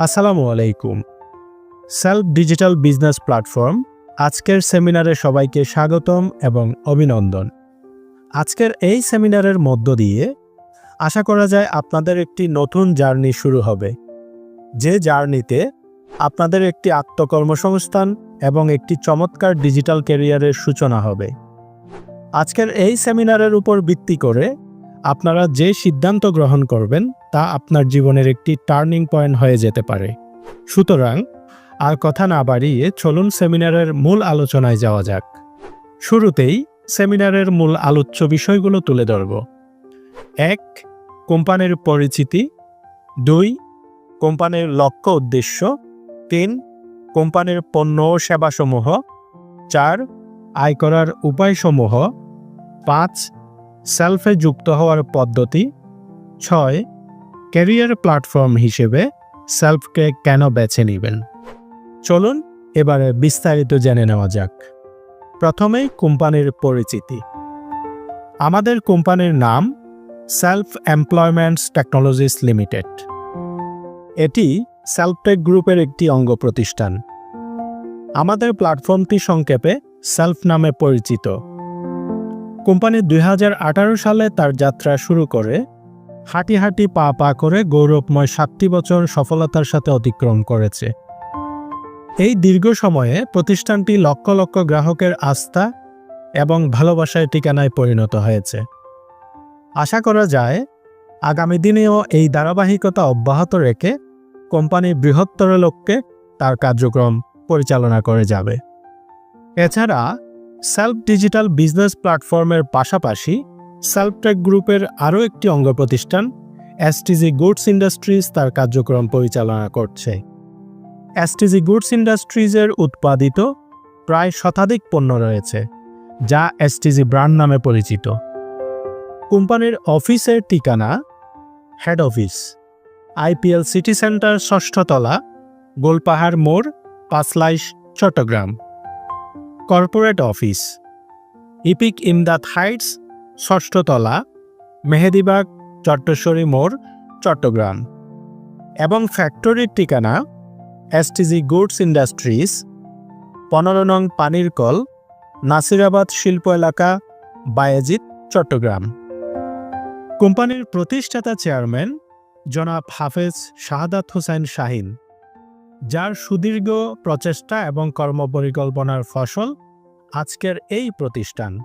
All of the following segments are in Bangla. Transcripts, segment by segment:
আসসালামু আলাইকুম। সেলফ ডিজিটাল বিজনেস প্ল্যাটফর্ম, আজকের সেমিনারে সবাইকে স্বাগতম এবং অভিনন্দন। আজকের এই সেমিনারের মধ্য দিয়ে আশা করা যায় আপনাদের একটি নতুন জার্নি শুরু হবে। যে জার্নিতে আপনাদের একটি আত্মকর্মসংস্থান এবং একটি চমৎকার ডিজিটাল ক্যারিয়ারের সূচনা হবে। আজকের এই সেমিনারের উপর ভিত্তি করে আপনারা যে সিদ্ধান্ত গ্রহণ করবেন, তা আপনার জীবনের একটি টার্নিং পয়েন্ট হয়ে যেতে পারে। সুতরাং, আর কথা না বাড়িয়ে চলুন সেমিনারের মূল আলোচনায় যাওয়া যাক। শুরুতেই সেমিনারের মূল আলোচ্য বিষয়গুলো তুলে ধরব। এক, কোম্পানির পরিচিতি। দুই, কোম্পানির লক্ষ্য উদ্দেশ্য। তিন, কোম্পানির পণ্য ও সেবাসমূহ। চার, আয় করার উপায়সমূহ। পাঁচ সেলফে যুক্ত হওয়ার পদ্ধতি। ছয় ক্যারিয়ার প্ল্যাটফর্ম হিসেবে সেলফকে কেন বেছে নেবেন? চলুন এবারে বিস্তারিত জেনে নেওয়া যাক। প্রথমেই কোম্পানির পরিচিতি। আমাদের কোম্পানির নাম সেলফ এমপ্লয়মেন্টস টেকনোলজিস লিমিটেড এটি সেলফটেক গ্রুপের একটি অঙ্গ প্রতিষ্ঠান। আমাদের প্ল্যাটফর্মটি সংক্ষেপে সেলফ নামে পরিচিত। কোম্পানি দুই হাজার আঠারো সালে তার যাত্রা শুরু করে। হাঁটি হাঁটি পা পা করে গৌরবময় সাতটি বছর সফলতার সাথে অতিক্রম করেছে। এই দীর্ঘ সময়ে প্রতিষ্ঠানটি লক্ষ লক্ষ গ্রাহকের আস্থা এবং ভালোবাসায় ঠিকানায় পরিণত হয়েছে। আশা করা যায়, আগামী দিনেও এই ধারাবাহিকতা অব্যাহত রেখে কোম্পানি বৃহত্তর লক্ষ্যে তার কার্যক্রম পরিচালনা করে যাবে। এছাড়া সেলফ ডিজিটাল বিজনেস প্ল্যাটফর্মের পাশাপাশি সেলফটেক গ্রুপের আরও একটি অঙ্গ প্রতিষ্ঠান এসটিজি গুডস ইন্ডাস্ট্রিজ তার কার্যক্রম পরিচালনা করছে। এসটিজি গুডস ইন্ডাস্ট্রিজের উৎপাদিত প্রায় শতাধিক পণ্য রয়েছে, যা এসটিজি ব্র্যান্ড নামে পরিচিত। কোম্পানির অফিসের ঠিকানা head office IPL city centre ষষ্ঠতলা Golpahar মোড় Panchlaish Chattogram. Corporate office. Epic Imdad heights ষষ্ঠতলা Mehedibag, Chatteshwari মোড়, চট্টগ্রাম। এবং ফ্যাক্টরির ঠিকানা, এসটিজি গুডস ইন্ডাস্ট্রিজ, পনেরো নং পানির কল, নাসিরাবাদ শিল্প এলাকা বায়েজিৎ চট্টগ্রাম। কোম্পানির প্রতিষ্ঠাতা চেয়ারম্যান জনাব হাফেজ শাহাদাত হোসেন শাহিন। যার সুদীর্ঘ প্রচেষ্টা এবং কর্মপরিকল্পনার ফসল আজকের এই প্রতিষ্ঠান।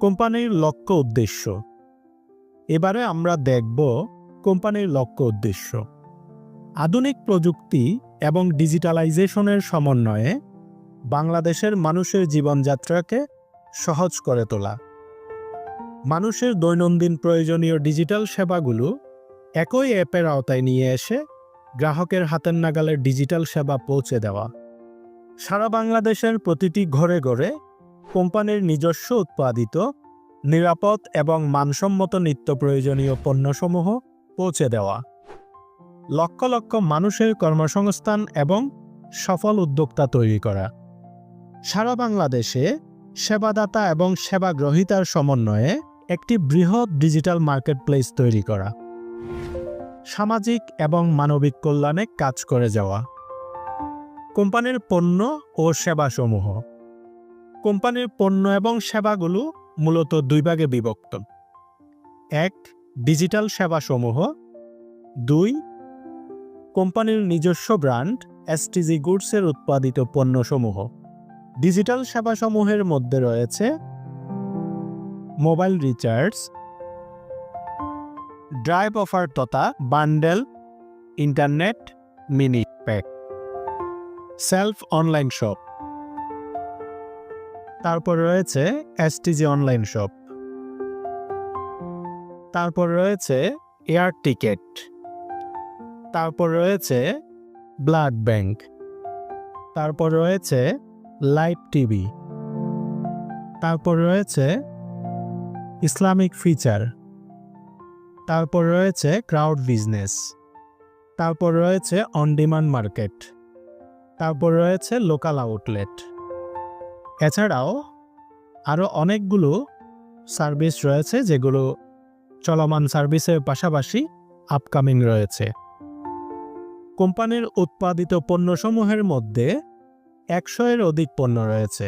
কোম্পানির লক্ষ্য উদ্দেশ্য। এবারে আমরা দেখব কোম্পানির লক্ষ্য উদ্দেশ্য। আধুনিক প্রযুক্তি এবং ডিজিটালাইজেশনের সমন্বয়ে বাংলাদেশের মানুষের জীবনযাত্রাকে সহজ করে তোলা। মানুষের দৈনন্দিন প্রয়োজনীয় ডিজিটাল সেবাগুলো একই অ্যাপের আওতায় নিয়ে এসে গ্রাহকের হাতের নাগালে ডিজিটাল সেবা পৌঁছে দেওয়া। সারা বাংলাদেশের প্রতিটি ঘরে ঘরে কোম্পানির নিজস্ব উৎপাদিত, নিরাপদ এবং মানসম্মত নিত্য প্রয়োজনীয় পণ্যসমূহ পৌঁছে দেওয়া। লক্ষ লক্ষ মানুষের কর্মসংস্থান এবং সফল উদ্যোক্তা তৈরি করা। সারা বাংলাদেশে সেবাদাতা এবং সেবা গ্রহীতার সমন্বয়ে একটি বৃহৎ ডিজিটাল মার্কেটপ্লেস তৈরি করা। সামাজিক এবং মানবিক কল্যাণে কাজ করে যাওয়া। কোম্পানির পণ্য ও সেবাসমূহ। কোম্পানির পণ্য এবং সেবাগুলো মূলত দুই ভাগে বিভক্ত। এক, ডিজিটাল সেবাসমূহ। দুই, কোম্পানির নিজস্ব ব্র্যান্ড এসটিজি গুডসের উৎপাদিত পণ্যসমূহ। ডিজিটাল সেবাসমূহের মধ্যে রয়েছে মোবাইল রিচার্জ ড্রাইভ অফার তথা bundle internet mini pack self online shop তারপর রয়েছে এসটিজি অনলাইন শপ তারপর রয়েছে এয়ার টিকেট তারপর রয়েছে ব্লাড ব্যাংক তারপর রয়েছে লাইভ টিভি তারপর রয়েছে ইসলামিক ফিচার তারপর রয়েছে ক্রাউড বিজনেস তারপর রয়েছে অন ডিমান্ড মার্কেট তারপর রয়েছে লোকাল আউটলেট এছাড়াও আরও অনেকগুলো সার্ভিস রয়েছে যেগুলো চলমান সার্ভিসের পাশাপাশি আপকামিং রয়েছে। কোম্পানির উৎপাদিত পণ্যসমূহের মধ্যে একশো এর অধিক পণ্য রয়েছে।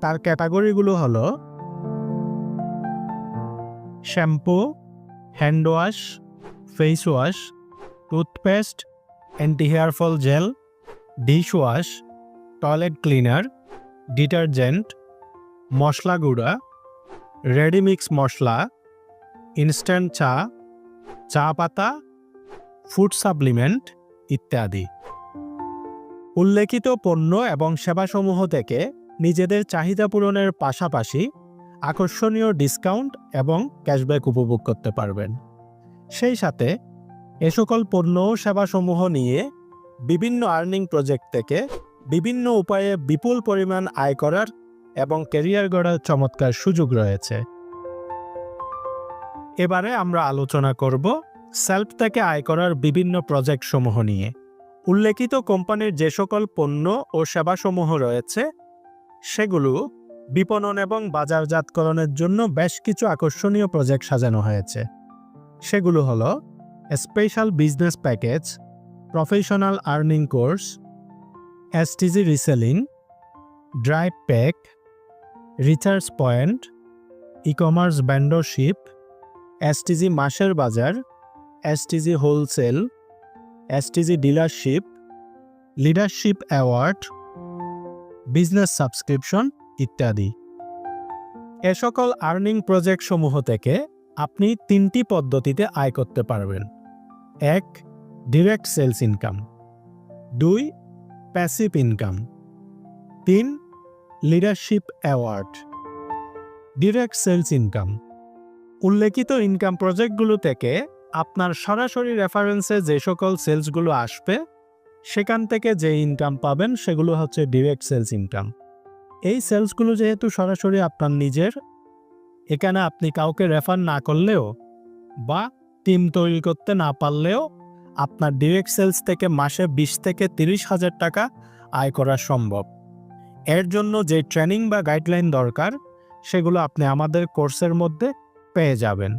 তার ক্যাটাগরিগুলো হলো shampoo hand wash face wash toothpaste anti hair fall gel dish wash toilet cleaner detergent মশলা গুঁড়া রেডিমিক্স মশলা ইনস্ট্যান্ট চা চা পাতা ফুড সাপ্লিমেন্ট ইত্যাদি। উল্লেখিত পণ্য এবং সেবাসমূহ থেকে নিজেদের চাহিদা পূরণের পাশাপাশি আকর্ষণীয় ডিসকাউন্ট এবং ক্যাশব্যাক উপভোগ করতে পারবেন। সেই সাথে এ সকল পণ্য সেবাসমূহ নিয়ে বিভিন্ন আর্নিং প্রজেক্ট থেকে বিভিন্ন উপায়ে বিপুল পরিমাণ আয় করার এবং ক্যারিয়ার গড়ার চমৎকার সুযোগ রয়েছে। এবারে আমরা আলোচনা করব সেলফ থেকে আয় করার বিভিন্ন প্রজেক্ট সমূহ নিয়ে। উল্লেখিত কোম্পানির যে সকল পণ্য ও সেবাসমূহ রয়েছে, সেগুলো বিপণন এবং বাজারজাতকরণের জন্য বেশ কিছু আকর্ষণীয় প্রজেক্ট সাজানো হয়েছে। সেগুলো হলো special business package, professional earning course STG reselling, drive pack, recharge point e commerce ব্যান্ডরশিপ STG মাসের বাজার STG wholesale STG dealership, leadership award, business subscription ইত্যাদি। এ সকল আর্নিং প্রজেক্ট সমূহ থেকে আপনি তিনটি পদ্ধতিতে আয় করতে পারবেন। এক, ডিরেক্ট সেলস ইনকাম। দুই, প্যাসিভ ইনকাম। তিন, leadership award. Direct sales income. উল্লেখিত ইনকাম প্রজেক্টগুলো থেকে আপনার সরাসরি রেফারেন্সে যে সকল সেলসগুলো আসবে, সেখান থেকে যে ইনকাম পাবেন সেগুলো হচ্ছে ডিরেক্ট সেলস ইনকাম। এই সেলসগুলো যেহেতু সরাসরি আপনার নিজের, এখানে আপনি কাউকে রেফার না করলেও বা টিম তৈরি করতে না পারলেও আপনার ডিরেক্ট সেলস থেকে মাসে বিশ থেকে তিরিশ হাজার টাকা আয় করা সম্ভব। এর জন্য যে ট্রেনিং বা গাইডলাইন দরকার, সেগুলো আপনি আমাদের কোর্সের মধ্যে পেয়ে যাবেন।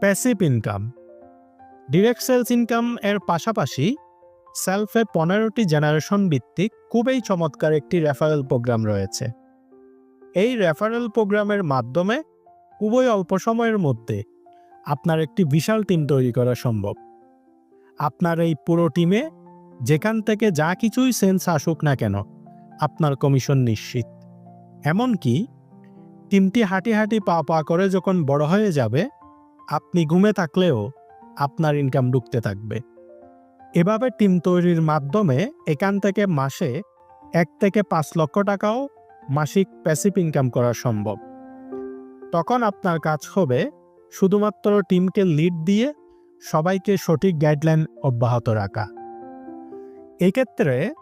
Passive income. Direct sales income এর পাশাপাশি সেলফে পনেরোটি জেনারেশন ভিত্তিক খুবই চমৎকার একটি রেফারেল প্রোগ্রাম রয়েছে। এই রেফারেল প্রোগ্রামের মাধ্যমে খুবই অল্প সময়ের মধ্যে আপনার একটি বিশাল টিম তৈরি করা সম্ভব। আপনার এই পুরো টিমে যেখান থেকে যা কিছুই সেন্স আসুক না কেন, আপনার কমিশন নিশ্চিত। এমনকি টিমটি হাঁটি হাঁটি পা পা করে যখন বড় হয়ে যাবে, আপনি ঘুমে থাকলেও আপনার ইনকাম ঢুকতে থাকবে। এভাবে টিম তৈরির মাধ্যমে এখান থেকে মাসে এক থেকে পাঁচ লক্ষ টাকাও মাসিক প্যাসিভ ইনকাম করা সম্ভব। তখন আপনার কাজ হবে শুধুমাত্র টিমকে লিড দিয়ে সবাইকে সঠিক গাইডলাইন অব্যাহত রাখা। এক্ষেত্রে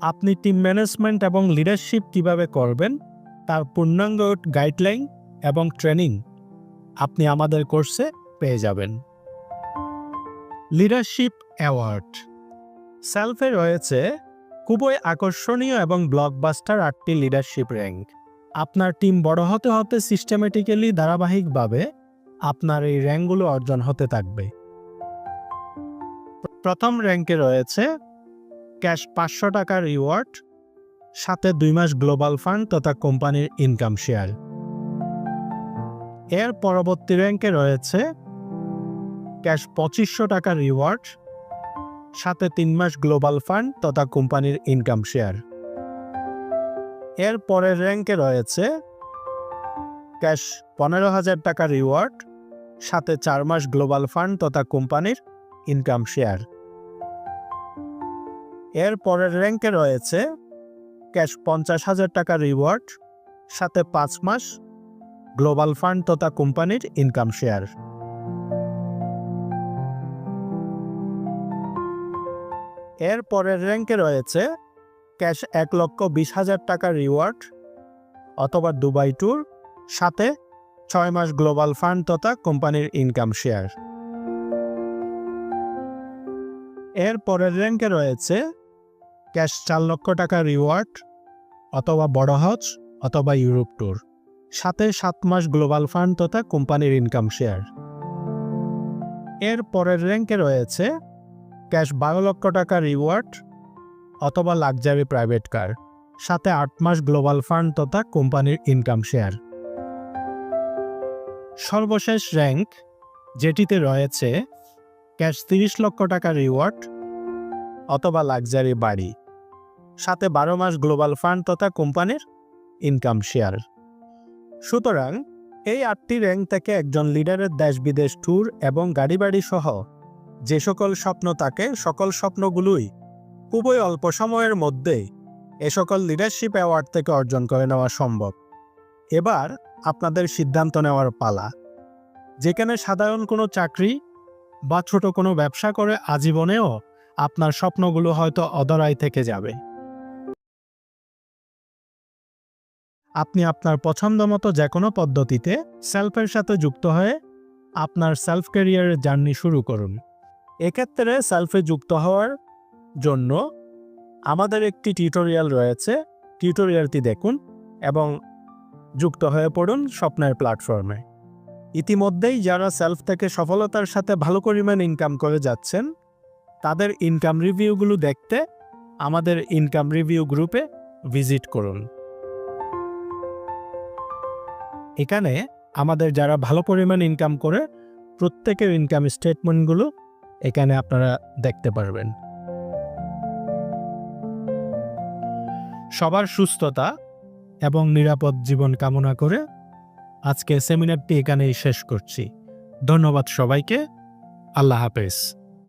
আপনি টিম ম্যানেজমেন্ট এবং লিডারশিপ কীভাবে করবেন তার পূর্ণাঙ্গ গাইডলাইন এবং ট্রেনিং আপনি আমাদের কোর্সে পেয়ে যাবেন। Leadership award. সেলফে রয়েছে খুবই আকর্ষণীয় এবং ব্লকবাস্টার আটটি লিডারশিপ র্যাঙ্ক। আপনার টিম বড় হতে হতে সিস্টেমেটিক্যালি ধারাবাহিকভাবে আপনার এই র্যাঙ্কগুলো অর্জন হতে থাকবে। প্রথম র্যাঙ্কে রয়েছে ক্যাশ পাঁচশো টাকার রিওয়ার্ড, সাথে দুই মাস গ্লোবাল ফান্ড তথা কোম্পানির ইনকাম শেয়ার। এর পরবর্তী র্যাঙ্কে রয়েছে ক্যাশ পঁচিশশো টাকার রিওয়ার্ড, সাথে তিন মাস গ্লোবাল ফান্ড তথা কোম্পানির ইনকাম শেয়ার। এর পরের র্যাঙ্কে রয়েছে ক্যাশ পনেরো হাজার টাকা রিওয়ার্ড, সাথে চার মাস গ্লোবাল ফান্ড তথা কোম্পানির ইনকাম শেয়ার। এর পরের র্যাঙ্কে রয়েছে ক্যাশ পঞ্চাশ হাজার টাকা রিওয়ার্ড, সাথে পাঁচ মাস গ্লোবাল ফান্ড তথা কোম্পানির ইনকাম শেয়ার। এর পরের র্যাঙ্কে রয়েছে ক্যাশ এক লক্ষ বিশ হাজার টাকার রিওয়ার্ড অথবা দুবাই ট্যুর, সাথে ছয় মাস গ্লোবাল ফান্ড তথা কোম্পানির ইনকাম শেয়ার। এর পরের র্যাঙ্কে রয়েছে ক্যাশ চার লক্ষ টাকা রিওয়ার্ড অথবা বড় হজ অথবা ইউরোপ ট্যুর, সাথে সাত মাস গ্লোবাল ফান্ড তথা কোম্পানির ইনকাম শেয়ার। এর পরের র্যাঙ্কে রয়েছে ক্যাশ বারো লক্ষ টাকা রিওয়ার্ড অথবা লাক্সারি প্রাইভেট কার, সাথে আট মাস গ্লোবাল ফান্ড তথা কোম্পানির ইনকাম শেয়ার। সর্বশেষ র্যাঙ্ক যেটিতে রয়েছে, ক্যাশ তিরিশ লক্ষ টাকা রিওয়ার্ড অথবা লাক্সারি বাড়ি, সাথে বারো মাস গ্লোবাল ফান্ড তথা কোম্পানির ইনকাম শেয়ার। সুতরাং এই আটটি র্যাঙ্ক থেকে একজন লিডারের দেশ বিদেশ ট্যুর এবং গাড়ি বাড়ি সহ যে সকল স্বপ্ন থাকে সকল স্বপ্নগুলোই খুবই অল্প সময়ের মধ্যে এ সকল লিডারশিপ অ্যাওয়ার্ড থেকে অর্জন করে নেওয়া সম্ভব। এবার আপনাদের সিদ্ধান্ত নেওয়ার পালা। যেখানে সাধারণ কোনো চাকরি বা ছোট কোনো ব্যবসা করে আজীবনেও আপনার স্বপ্নগুলো হয়তো অদরাই থেকে যাবে। আপনি আপনার পছন্দ মতো যে কোনো পদ্ধতিতে সেলফের সাথে যুক্ত হয়ে আপনার সেলফ ক্যারিয়ারের জার্নি শুরু করুন। এক্ষেত্রে সেলফে যুক্ত হওয়ার জন্য আমাদের একটি টিউটোরিয়াল রয়েছে। টিউটোরিয়ালটি দেখুন এবং যুক্ত হয়ে পড়ুন স্বপ্নের প্ল্যাটফর্মে ইতিমধ্যেই যারা সেলফ থেকে সফলতার সাথে ভালো পরিমাণ ইনকাম করে যাচ্ছেন, তাদের ইনকাম রিভিউগুলো দেখতে আমাদের ইনকাম রিভিউ গ্রুপে ভিজিট করুন। এখানে আমাদের যারা ভালো পরিমাণ ইনকাম করে, প্রত্যেকের ইনকাম স্টেটমেন্টগুলো এখানে আপনারা দেখতে পারবেন। সবার সুস্থতা এবং নিরাপদ জীবন কামনা করে আজকে সেমিনারটি এখানেই শেষ করছি। ধন্যবাদ সবাইকে। আল্লাহ হাফেজ।